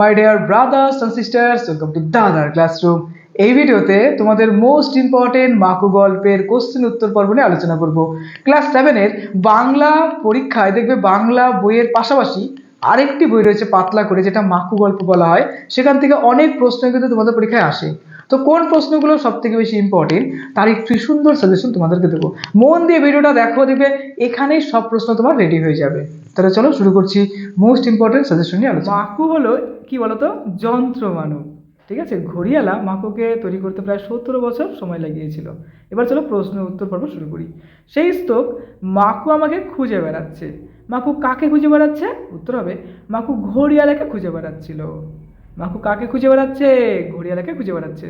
My dear brothers and sisters welcome to দাদার classroom এই ভিডিওতে তোমাদের মোস্ট ইম্পর্টেন্ট মাকু গল্পের কোশ্চেন উত্তর পর্ব নিয়ে আলোচনা করব। ক্লাস সেভেনের বাংলা পরীক্ষায় দেখবে বাংলা বইয়ের পাশাপাশি আরেকটি বই রয়েছে পাতলা করে, যেটা মাকু গল্প বলা হয়। সেখান থেকে অনেক প্রশ্ন কিন্তু তোমাদের পরীক্ষায় আসে। তো কোন প্রশ্নগুলো সব থেকে বেশি ইম্পর্টেন্ট তার একটি সুন্দর সাজেশন তোমাদেরকে দেবো। মন দিয়ে ভিডিওটা দেখো, দেখবে এখানেই সব প্রশ্ন তোমার রেডি হয়ে যাবে। তাহলে চলো শুরু করছি মোস্ট ইম্পর্টেন্ট সাজেশন নিয়ে আলোচনা। মাকু হলো কি বলতো? যন্ত্র মানব। ঠিক আছে? ঘড়িয়ালা মাকুকে তৈরি করতে প্রায় সতেরো বছর সময় লাগিয়েছিল। এবার চলো প্রশ্ন উত্তর পর্ব শুরু করি। সেই স্তক মাকু আমাকে খুঁজে বেড়াচ্ছে। মাকু কাকে খুঁজে বেড়াচ্ছে? উত্তর হবে, মাকু ঘড়িয়ালাকে খুঁজে বেড়াচ্ছিল। মাকু কাকে খুঁজে বেড়াচ্ছে? ঘড়িয়ালাকে খুঁজে বেড়াচ্ছে।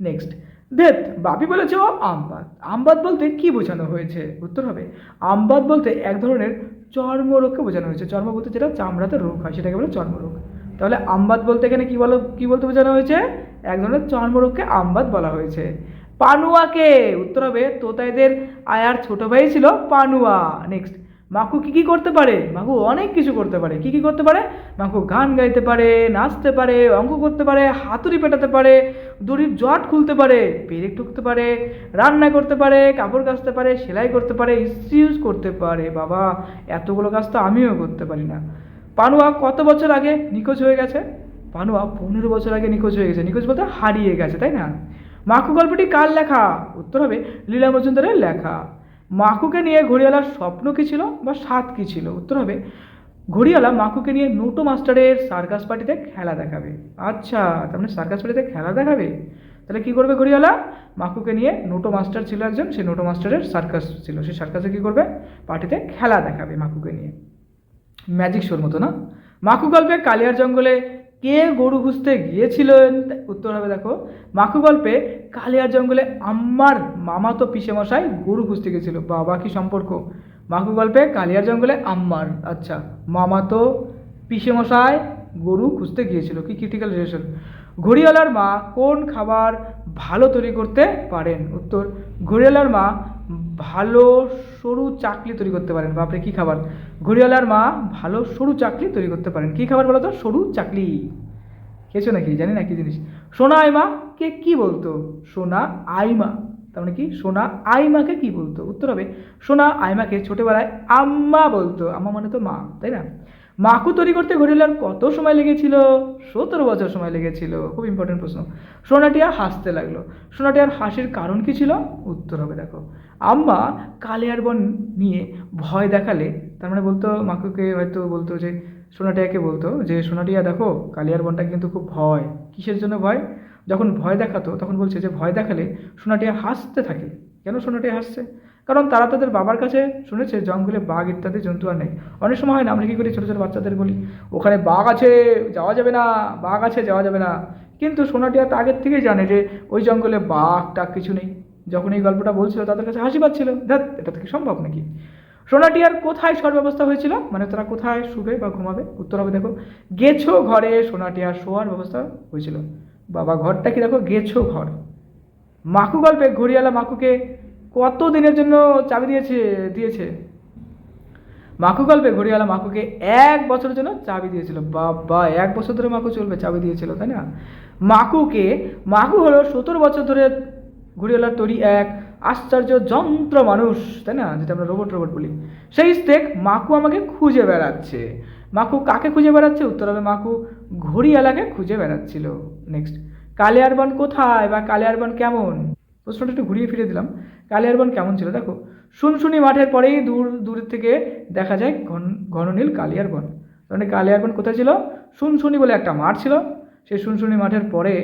নেক্সট দেত বাপি বলেছে আমবাদ। আমবাদ বলতে কি বোঝানো হয়েছে? উত্তর হবে, আমবাদ বলতে এক ধরনের চর্মরোগকে বোঝানো হয়েছে। চর্ম বলতে যেটা চামড়াতে রোগ হয়, সেটাকে বলে চর্মরোগ। তাহলে আমবাদ বলতে এখানে কি বলো, কি বলতে বোঝানো হয়েছে? এক ধরনের চর্মরোগকে আমবাদ বলা হয়েছে। পানুয়াকে উত্তর হবে, তোতাইদের আয়ার ছোট ভাই ছিল পানুয়া। নেক্সট মাকু কি কি করতে পারে? মাকু অনেক কিছু করতে পারে। কি কি করতে পারে? মাকু গান গাইতে পারে, নাচতে পারে, অঙ্ক করতে পারে, হাতুড়ি পেটাতে পারে, দড়ির জট খুলতে পারে, পেরেক ঠুকতে পারে, রান্না করতে পারে, কাপড় কাচতে পারে, সেলাই করতে পারে ইস্ত্রি ইউজ করতে পারে। বাবা, এতগুলো কাজ তো আমিও করতে পারি না। পানুয়া কত বছর আগে নিখোঁজ হয়ে গেছে? পানুয়া পনেরো বছর আগে নিখোঁজ হয়ে গেছে। নিখোঁজ বলতে হারিয়ে গেছে, তাই না? মাকু গল্পটি কার লেখা? উত্তর হবে লীলা মজুমদারের লেখা। মাকুকে নিয়ে ঘড়িয়ালার স্বপ্ন কী ছিল বা স্বাদ কী ছিল? উত্তর হবে ঘড়িয়ালা মাকুকে নিয়ে নোটো মাস্টারের সার্কাস পার্টিতে খেলা দেখাবে। আচ্ছা তার মানে সার্কাস পার্টিতে খেলা দেখাবে? তাহলে কী করবে ঘড়িয়ালা? মাকুকে নিয়ে নোটো মাস্টার ছিল একজন সেই নোটো মাস্টারের সার্কাস ছিল। সেই সার্কাসে কী করবে? পার্টিতে খেলা দেখাবে মাকুকে নিয়ে। ম্যাজিক শোর মতো, না? মাকু গল্পে কালিয়ার জঙ্গলে কে গরু খুঁজতে গিয়েছিলেন? উত্তর হবে, দেখো মাকু গল্পে কালিয়ার জঙ্গলে আম্মার মামাতো পিসে মশাই গরু খুঁজতে গিয়েছিল। বাবা, কি সম্পর্ক? মাকু গল্পে কালিয়ার জঙ্গলে আম্মার আচ্ছা মামাতো পিসে মশাই গরু খুঁজতে গিয়েছিল। কি ক্রিটিক্যাল রিলেশন ঘড়িয়ালার মা কোন খাবার ভালো তৈরি করতে পারেন? উত্তর ঘড়িয়ালার মা ভালো সরু চাকলি তৈরি করতে পারেন। বাপরে, কি খাবার? ঘড়িয়ালার মা ভালো সরু চাকলি তৈরি করতে পারেন। কি খাবার বলো তো সরু চাকলি। খেয়েছো নাকি? জানি না কি জিনিস। সোনা আইমা কে কি বলতো? সোনা আইমা। তার মানে কি? সোনা আইমাকে কি বলতো? উত্তর হবে, সোনা আইমাকে ছোটবেলায় আম্মা বলতো। আম্মা মানে তো মা, তাই না? মাকু তৈরি করতে ঘড়িয়ালার কত সময় লেগেছিল? সতেরো বছর সময় লেগেছিল। খুব ইম্পর্টেন্ট প্রশ্ন। সোনাটিয়া হাসতে লাগল। সোনাটিয়ার হাসির কারণ কি ছিল? উত্তর হবে, দেখো। আম্মা কালিয়ার বন নিয়ে ভয় দেখালে, তার মানে বলতো, মাকুকে হয়তো বলতো যে, সোনাটিয়াকে বলতো যে, সোনাটিয়া, দেখো, কালিয়ার বনটা কিন্তু খুব ভয়। কিসের জন্য ভয়? যখন ভয় দেখাতো, তখন বলছে যে, ভয় দেখালে সোনাটিয়া হাসতে থাকে। কেন সোনাটিয়া হাসছে? কারণ তারা তাদের বাবার কাছে শুনেছে, জঙ্গলে বাঘ ইত্যাদি জন্তু আর নেই। অনেক সময় হয় না আমরা কী করি, ছোটো ছোটো বাচ্চাদের বলি, ওখানে বাঘ আছে, যাওয়া যাবে না, বাঘ আছে, যাওয়া যাবে না। কিন্তু সোনাটিয়া তো আগের থেকেই জানে যে ওই জঙ্গলে বাঘ, টাক কিছু নেই। যখন এই গল্পটা বলছিল, তাদের কাছে হাসি পাচ্ছিল দেখ এটা থেকে সম্ভব নাকি? সোনাটিয়ার কোথায় শোয়ার ব্যবস্থা হয়েছিল? মানে তারা কোথায় শুবে বা ঘুমাবে? উত্তর হবে, দেখো, গেছো ঘরে, সোনাটিয়ার শোয়ার ব্যবস্থা হয়েছিল। বাবা, ঘরটা কি দেখো? গেছো ঘর। মাকু গল্পে, ঘড়িয়ালা মাকুকে কত দিনের জন্য চাবি দিয়েছে দিয়েছে? মাকু গল্পে ঘড়িয়ালা মাকুকে এক বছরের জন্য চাবি দিয়েছিল। বাবা, এক বছর ধরে মাকু চলবে, চাবি দিয়েছিল, তাই না? মাকুকে, মাকু হলো সতেরো বছর ধরে ঘড়িয়ালার তৈরি এক আশ্চর্য যন্ত্র মানুষ, তাই না? যেটা আমরা রোবট রোবট বলি। সেই স্টেক মাকু আমাকে খুঁজে বেড়াচ্ছে। মাকু কাকে খুঁজে বেড়াচ্ছে? উত্তর হবে মাকু ঘড়িয়ালাকে খুঁজে বেড়াচ্ছিল। নেক্সট কালিয়ারবন কোথায় বা কালিয়ারবন কেমন? প্রশ্নটা একটু ঘুরিয়ে ফিরে দিলাম। কালিয়ারবন কেমন ছিল? দেখো, শুনশুনি মাঠের পরেই দূর দূর থেকে দেখা যায় ঘন, ঘননীল কালিয়ার বন। মানে কালিয়ার বন কোথায় ছিল? শুনশুনি বলে একটা মাঠ ছিল। সেই শুনশুনি মাঠের পরে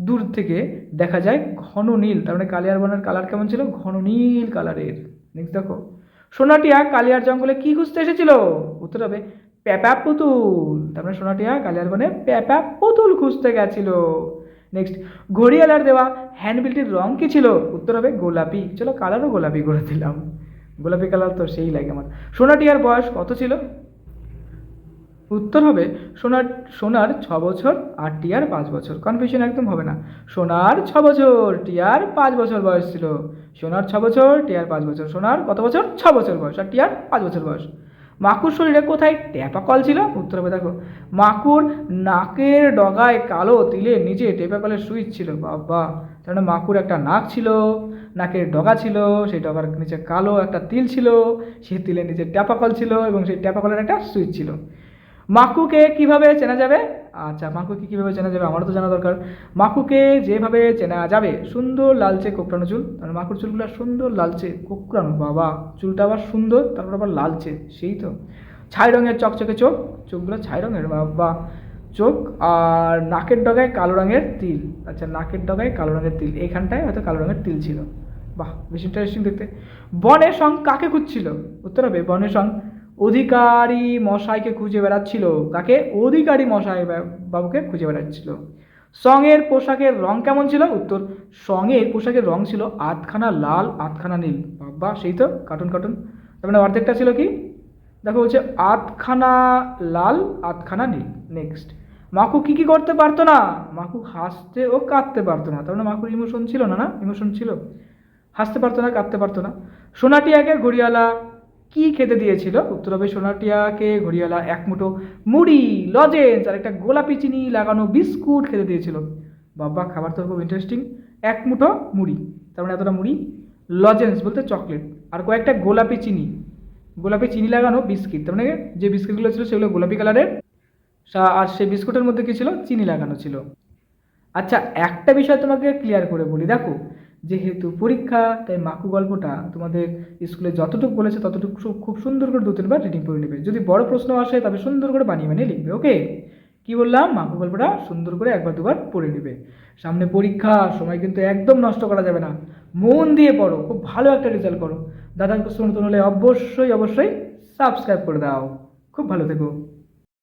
দূর থেকে দেখা যায় ঘন নীল তার মানে কালিয়ার বনের কালার কেমন ছিল? ঘন নীল কালারের। নেক্সট দেখো, সোনাটিয়া কালিয়ার জঙ্গলে কি খুঁজতে এসেছিল? উত্তর হবে প্যাপা পুতুল। তার মানে সোনাটিয়া কালিয়ার বনে প্যাপা পুতুল খুঁজতে গেছিল। নেক্সট ঘড়িয়ালার দেওয়া হ্যান্ডবিলটির রং কী ছিল? উত্তর হবে গোলাপি। চলো কালারও গোলাপি করে দিলাম। গোলাপি কালার তো সেই লাগে আমার। সোনাটিয়ার বয়স কত ছিল? উত্তর হবে সোনার সোনার ছ বছর আর টিয়ার পাঁচ বছর। কনফিউশন একদম হবে না। সোনার ছ বছর, টিয়ার পাঁচ বছর বয়স ছিল। সোনার ছ বছর, টিয়ার পাঁচ বছর। সোনার কত বছর? ছ বছর বয়স। আর টিয়ার পাঁচ বছর বয়স। মাকুর শরীরে কোথায়? ট্যাপা কল ছিল। উত্তর হবে, দেখো, মাকুর নাকের ডগায় কালো তিলে নিচে টেপা কলের সুইচ ছিল। বাবা, তার মানে মাকুর একটা নাক ছিল, নাকের ডগা ছিল, সেই ডগার নিচে কালো একটা তিল ছিল, সেই তিলের নিচে ট্যাপা কল ছিল এবং সেই ট্যাপা কলের একটা সুইচ ছিল। মাকুকে কীভাবে চেনা যাবে? আচ্ছা মাকুকে কীভাবে চেনা যাবে আমারও তো জানা দরকার। মাকুকে যেভাবে চেনা যাবে, সুন্দর লালচে কোকড়ানো চুল। মানে মাকুর চুলগুলো সুন্দর লালচে কোকড়ানো, বাবা। চুলটা আবার সুন্দর, তারপর আবার লালচে, সেই তো। ছাই রঙের চকচকে চোখ, চোখগুলো ছাই রঙের, বাবা। চোখ আর নাকের ডগায় কালো রঙের তিল। আচ্ছা নাকের ডগায় কালো রঙের তিল। এখানটায় হয়তো কালো রঙের তিল ছিল। বাহ, বেশ ইন্টারেস্টিং দেখতে। বনের সং কাকে খুঁজছিল? উত্তর হবে, বনের সং অধিকারী মশাইকে খুঁজে বেড়াচ্ছিল। কাকে? অধিকারী মশাই বাবুকে খুঁজে বেড়াচ্ছিল। সঙের পোশাকের রং কেমন ছিল? উত্তর, সঙের পোশাকের রং ছিল আধখানা লাল, আধখানা নীল। বাবা, সেই তো, কার্টুন কার্টুন। তার মানে অর্ধেকটা ছিল কি? দেখো বলছে, আধখানা লাল, আধখানা নীল। নেক্সট মাকু কি কি করতে পারতো না? মাকু হাসতে ও কাঁদতে পারতো না। তার মানে মাকুর ইমোশন ছিল না না? ইমোশন ছিল। হাসতে পারতো না, কাঁদতে পারতো না। সোনাটি সোনাটিয়াকে ঘড়িয়ালা কি খেতে দিয়েছিল? উত্তর হবে সোনাটিয়াকে ঘড়িয়ালা এক মুঠো মুড়ি, লজেন্স আর একটা গোলাপি চিনি, লাগানো বিস্কুট খেতে দিয়েছিল। বাবা, খাবার তো খুব ইন্টারেস্টিং এক মুঠো মুড়ি, তার মানে এতটা মুড়ি। লজেন্স বলতে চকলেট। আর কয়েকটা গোলাপি চিনি। গোলাপি চিনি লাগানো বিস্কিট, তার মানে যে বিস্কিটগুলো ছিল সেগুলো গোলাপি কালারের। আর সেই বিস্কুটের মধ্যে কী ছিল? চিনি লাগানো ছিল। আচ্ছা একটা বিষয় তোমাকে ক্লিয়ার করে বলি। দেখো যেহেতু পরীক্ষা, তাই মাকু গল্পটা তোমাদের স্কুলে যতটুকু বলেছে ততটুকু খুব সুন্দর করে দু তিনবার রিডিং করে নেবে। যদি বড় প্রশ্ন আসে তবে সুন্দর করে বানিয়ে বানিয়ে লিখবে ওকে কি বললাম? মাকু গল্পটা সুন্দর করে একবার দুবার পড়ে নেবে। সামনে পরীক্ষা, সময় কিন্তু একদম নষ্ট করা যাবে না। মন দিয়ে পড়ো, খুব ভালো একটা রেজাল্ট করো। দাদার প্রশ্ন নতুন হলে অবশ্যই অবশ্যই সাবস্ক্রাইব করে দাও। খুব ভালো থেকো।